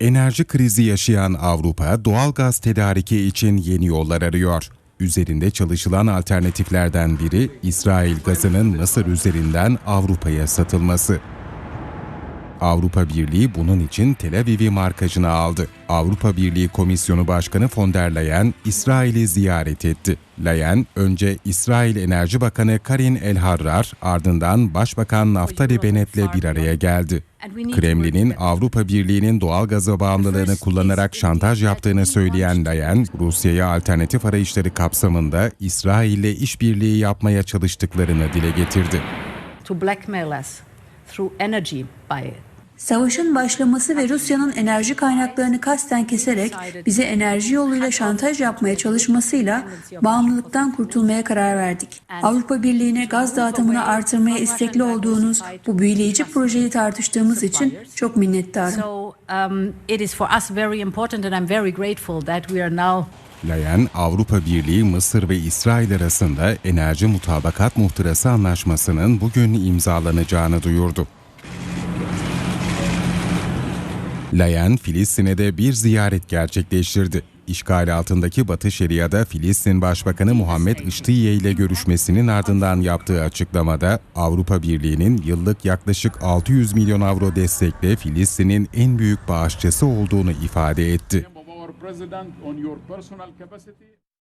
Enerji krizi yaşayan Avrupa doğal gaz tedariki için yeni yollar arıyor. Üzerinde çalışılan alternatiflerden biri İsrail gazının Mısır üzerinden Avrupa'ya satılması. Avrupa Birliği bunun için Tel Aviv'i markajına aldı. Avrupa Birliği Komisyonu Başkanı von der Leyen İsrail'i ziyaret etti. Leyen önce İsrail Enerji Bakanı Karin El-Harrar ardından Başbakan Naftali Bennett'le bir araya geldi. Kremlin'in Avrupa Birliği'nin doğal gaza bağımlılığını kullanarak şantaj yaptığını söyleyen Leyen, Rusya'ya alternatif arayışları kapsamında İsrail'le işbirliği yapmaya çalıştıklarını dile getirdi. to blackmail us through energy by Savaşın başlaması ve Rusya'nın enerji kaynaklarını kasten keserek bize enerji yoluyla şantaj yapmaya çalışmasıyla bağımlılıktan kurtulmaya karar verdik. Avrupa Birliği'ne gaz dağıtımını artırmaya istekli olduğunuz bu büyüleyici projeyi tartıştığımız için çok minnettarım. So it is for us very important, and I'm very grateful that we are now Leyen, Avrupa Birliği, Mısır ve İsrail arasında enerji mutabakat muhtırası anlaşmasının bugün imzalanacağını duyurdu. Leyen, Filistin'e de bir ziyaret gerçekleştirdi. İşgal altındaki Batı Şeria'da Filistin Başbakanı Muhammed Iştiye ile görüşmesinin ardından yaptığı açıklamada Avrupa Birliği'nin yıllık yaklaşık 600 milyon avro destekle Filistin'in en büyük bağışçısı olduğunu ifade etti.